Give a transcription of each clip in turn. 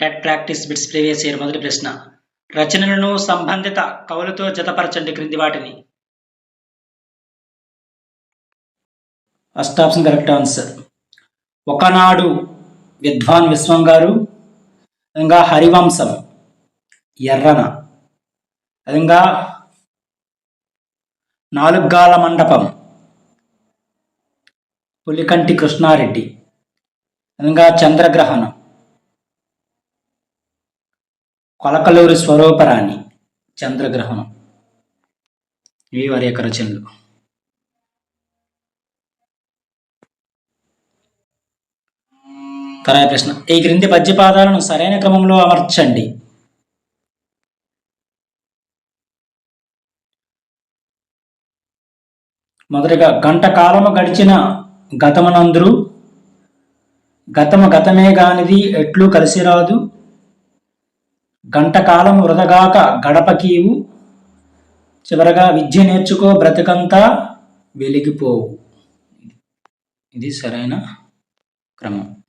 TET practice bits previous year మొదటి ప్రశ్న. రచనలను సంబంధిత కవులతో జతపరచండి క్రింది వాటిని. First option correct answer. ఒకనాడు విద్వాన్ విశ్వం గారు ఇంకా హరివంశం ఎర్రన. అదంగా నాలుగాల మండపం పులికంటి కృష్ణారెడ్డి. అదంగా చంద్రగ్రహణం. కొలకలూరి స్వరూపరాణి చంద్రగ్రహణం. ఇవి వారి యొక్క రచనలు. తర్వాత ప్రశ్న. ఈ క్రింది పద్యపాదాలను సరైన క్రమంలో అమర్చండి. మొదటిగా గంట కాలము గడిచిన గతమనందరూ గతము గతమే గానిది ఎట్లు కలిసి రాదు గంటకాలం వృధగాక గడపకీవు. చివరగా విద్య నేర్చుకో బ్రతికంతా వెలిగిపోవు ఇది సరైన క్రమం.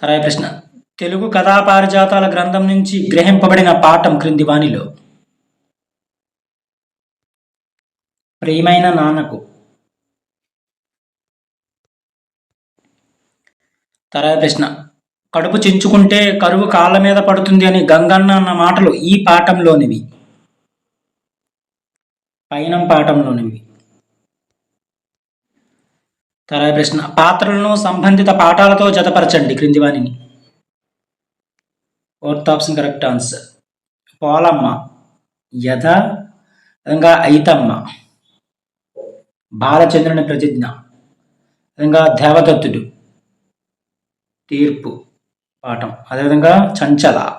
తర్వాత ప్రశ్న. తెలుగు కథాపారిజాతాల గ్రంథం నుంచి గ్రహింపబడిన పాఠం క్రింది వాణిలో ప్రియమైన నాన్నకు. తర్వాత ప్రశ్న. కడుపు చించుకుంటే కరువు కాళ్ళ మీద పడుతుంది అని గంగన్న అన్న మాటలు ఈ పాఠంలోనివి. పైనం పాఠంలోనివి. తర్వాత ప్రశ్న పాత్రలను సంబంధిత పాఠాలతో జతపరచండి క్రింది వాణిని fourth option correct answer. Polamma యథ విధంగా ఐతమ్మ. బాలచంద్రుని ప్రతిజ్ఞ. విధంగా దేవదత్తుడు. తీర్పు. పాఠం. అదేవిధంగా చంచల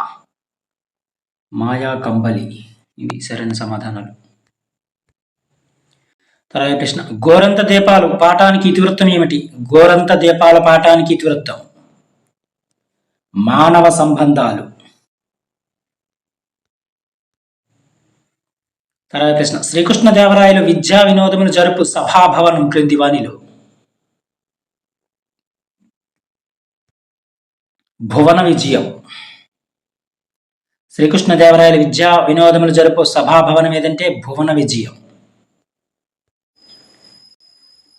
మాయా కంబలి ఇవి సరైన సమాధానాలు. తర్వాత ప్రశ్న గోరంత దీపాలు పాఠానికి ఇతివృత్తం ఏమిటి? గోరంత దీపాల పాఠానికి ఇతివృత్తం. మానవ సంబంధాలు. తర్వాత ప్రశ్న శ్రీకృష్ణదేవరాయలు విద్యా వినోదములు జరుపు సభాభవనం క్రింది వాణిలో. భువన విజయం. శ్రీకృష్ణదేవరాయల విద్యా వినోదములు జరుపు సభాభవనం ఏదంటే భువన విజయం.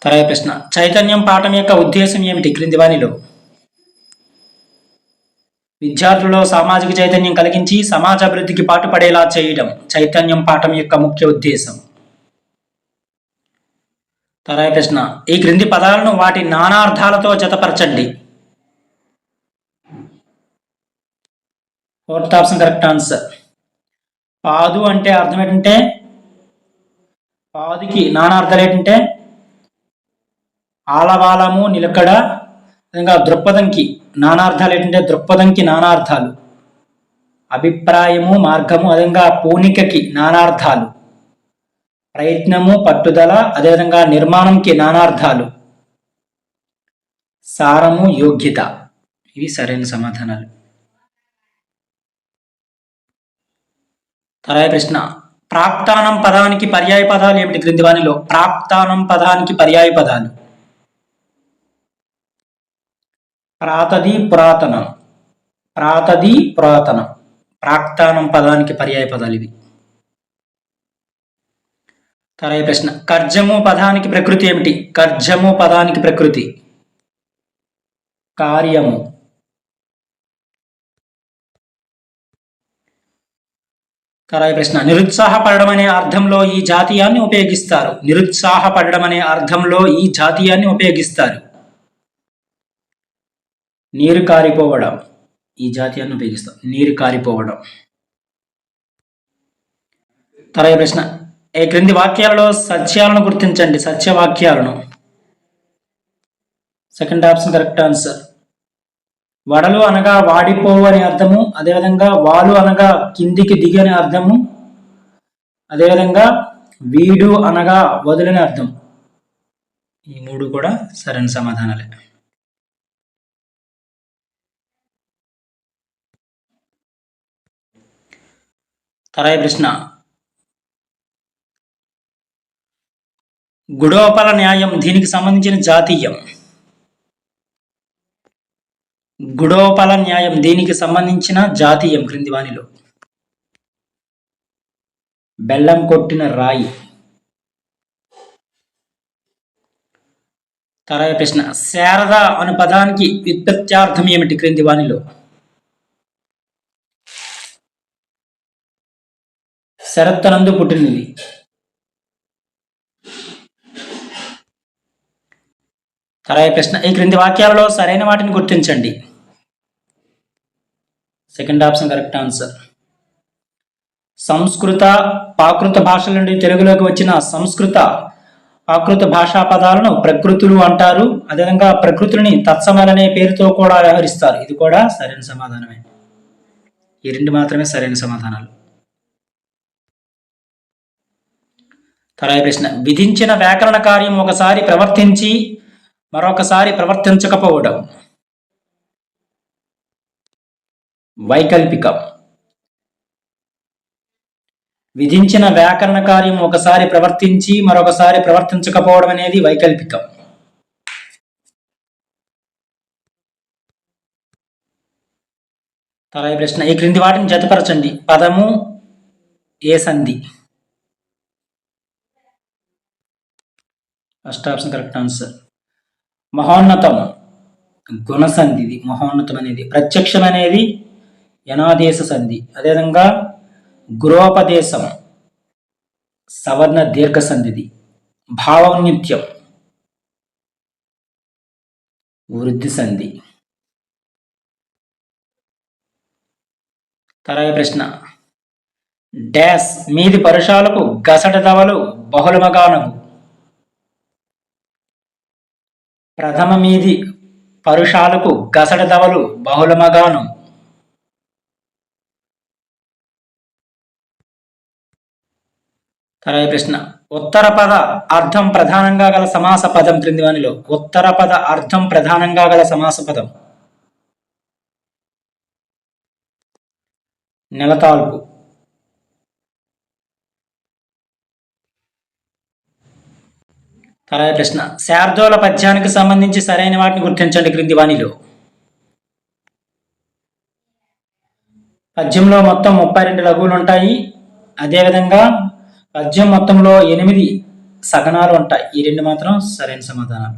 తర్వాత ప్రశ్న చైతన్యం పాఠం యొక్క ఉద్దేశం ఏమిటి క్రింది వాణిలో విద్యార్థులలో సామాజిక చైతన్యం కలిగించి సమాజ అభివృద్ధికి పాటుపడేలా చేయడం చైతన్యం పాఠం యొక్క ముఖ్య ఉద్దేశం. తర్వాత ప్రశ్న ఈ క్రింది పదాలను వాటి నానార్థాలతో జతపరచండి. ఫోర్త్ ఆప్షన్ కరెక్ట్ ఆన్సర్ పాదు అంటే అర్థం ఏంటంటే పాదుకి నానార్థాలు ఏంటంటే ఆలవాలము నిలకడ విధంగా దృక్పథంకి నానార్థాలు ఏంటంటే దృక్పథంకి నానార్థాలు అభిప్రాయము మార్గము అదేవిధంగా పూనికకి నానార్థాలు ప్రయత్నము పట్టుదల అదేవిధంగా నిర్మాణంకి నానార్థాలు సారము యోగ్యత. ఇవి సరైన సమాధానాలు. తర్వాత ప్రశ్న ప్రాప్తానం పదానికి పర్యాయ పదాలు ఏమిటి క్రింది ప్రాప్తానం పదానికి పర్యాయ పదాలు. ప్రాతది పురాతనం. ప్రాతది పురాతనం. ప్రాక్తానం పదానికి పర్యాయ పదాలు ఇవి. తర్వాత ప్రశ్న కర్జము పదానికి ప్రకృతి ఏమిటి? కర్జము పదానికి ప్రకృతి. కార్యము. కరాయి ప్రశ్న. నిరుత్సాహపడడం అనే అర్థంలో ఈ జాతీయాన్ని ఉపయోగిస్తారు. నిరుత్సాహపడడం అనే అర్థంలో ఈ జాతీయాన్ని ఉపయోగిస్తారు. నీరు కారిపోవడం. ఈ జాతీయాన్ని ఉపయోగిస్తాం. నీరు కారిపోవడం. తరయ ప్రశ్న. ఏ క్రింది వాక్యాలలో సత్యాలను గుర్తించండి? సత్యవాక్యాలను. Second option correct answer. వడలు అనగా వాడిపోవు అని అర్థము అదేవిధంగా వాలు అనగా కిందికి దిగి అని అర్థము అదేవిధంగా వీడు అనగా వదులని అర్థం. ఈ మూడు కూడా సరైన సమాధానాలే. తరాయి ప్రశ్న. గుడోపల న్యాయం దీనికి సంబంధించిన జాతీయం. గుడోపల న్యాయం దీనికి సంబంధించిన జాతీయం క్రింది వానిలో బెల్లం కొట్టిన రాయి. తర్వాత ప్రశ్న శారద అను పదానికి వ్యుత్పత్త్యార్థం ఏమిటి క్రింది వానిలో శరత్తనందు పుట్టినది. తర్వాత ప్రశ్న ఈ క్రింది వాక్యాలలో సరైన వాటిని గుర్తించండి. సెకండ్ ఆప్షన్ కరెక్ట్ ఆన్సర్ సంస్కృత ప్రాకృత భాషల నుండి తెలుగులోకి వచ్చిన సంస్కృత ప్రాకృత భాషా పదాలను ప్రకృతులు అంటారు. అదేవిధంగా ప్రకృతులని అనే పేరుతో కూడా వ్యవహరిస్తారు. ఇది కూడా సరైన సమాధానమే. ఈ రెండు మాత్రమే సరైన సమాధానాలు. తర్వాత ప్రశ్న. విధించిన వ్యాకరణ కార్యం ఒకసారి ప్రవర్తించి మరొకసారి ప్రవర్తించకపోవడం. వైకల్పికం. విధించిన వ్యాకరణ కార్యం ఒకసారి ప్రవర్తించి మరొకసారి ప్రవర్తించకపోవడం అనేది వైకల్పికం. తర్వాత ప్రశ్న ఈ క్రింది వాటిని జతపరచండి. పదము ఏ సంధి? First option correct answer. మహోన్నతం. గుణసంధి ఇది మహోన్నతం అనేది ప్రత్యక్షం అనేది యనాదేశ సంధి. అదేవిధంగా గృహోపదేశం సవర్ణ దీర్ఘ సంధిది. భావౌన్నిత్యం వృద్ధి సంధి. తర్వాత ప్రశ్న. డాష్ మీది పరుషాలకు గసట దవలు బహుళమగానవు ప్రథమ మీది పరుషాలకు గసట దవలు బహుళమగాను తర్వాత ప్రశ్న. ఉత్తర పద అర్థం ప్రధానంగా గల సమాస పదం క్రింది వానిలో. ఉత్తర పద అర్థం ప్రధానంగా గల సమాస పదం. నెలతాల్పు. తర్వాత ప్రశ్న. శార్దోల పద్యానికి సంబంధించి సరైన వాటిని గుర్తించండి క్రింది వాణిలో పద్యంలో మొత్తం ముప్పై రెండు లఘువులు ఉంటాయి అదేవిధంగా పద్యం మొత్తంలో ఎనిమిది సగనాలు ఉంటాయి. ఈ రెండు మాత్రం సరైన సమాధానాలు.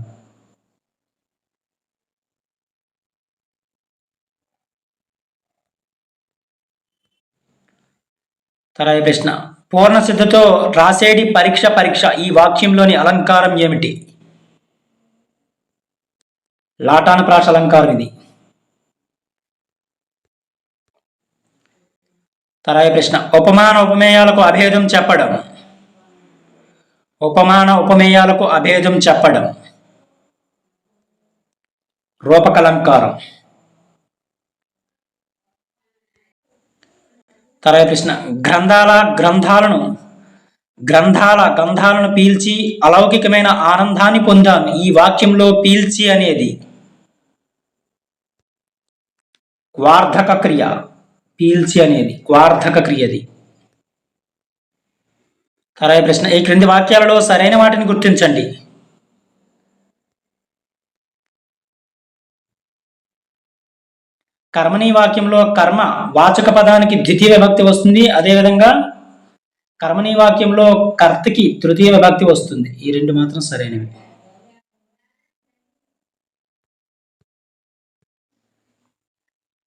తర్వాత ప్రశ్న. పూర్ణ సిద్ధతో రాసేడి పరీక్ష పరీక్ష ఈ వాక్యంలోని అలంకారం ఏమిటి? లాటాను ప్రాస అలంకారం ఇది. తరాయి ప్రశ్న. ఉపమాన ఉపమేయాలకు అభేదం చెప్పడం. ఉపమాన ఉపమేయాలకు అభేదం చెప్పడం. రూపకలంకారం. తర్వాత ప్రశ్న. గ్రంథాల గ్రంథాలను గ్రంథాల గంధాలను పీల్చి అలౌకికమైన ఆనందాన్ని పొందాను ఈ వాక్యంలో పీల్చి అనేది వార్ధక క్రియ పీల్చి అనేది వార్ధక క్రియది. తర్వాత ప్రశ్న ఈ క్రింది వాక్యాలలో సరైన వాటిని గుర్తించండి. కర్మణీ వాక్యంలో కర్మ వాచక పదానికి ద్వితీయ విభక్తి వస్తుంది. అదేవిధంగా కర్మణీ వాక్యంలో కర్తకి తృతీయ విభక్తి వస్తుంది. ఈ రెండు మాత్రం సరైనవి.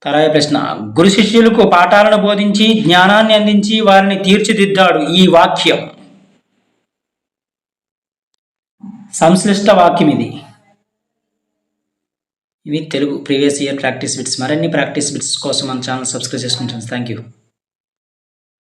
తరాయ ప్రశ్న. గురు శిష్యులకు పాఠాలను బోధించి జ్ఞానాన్ని అందించి వారిని తీర్చిదిద్దాడు ఈ వాక్యం. సంశ్లిష్ట వాక్యం ఇది. ఇవి Telugu previous year practice bits మరిన్ని ప్రాక్టీస్ బిట్స్ కోసం మన ఛానల్ సబ్స్క్రైబ్ చేసుకుంటాను థ్యాంక్ యూ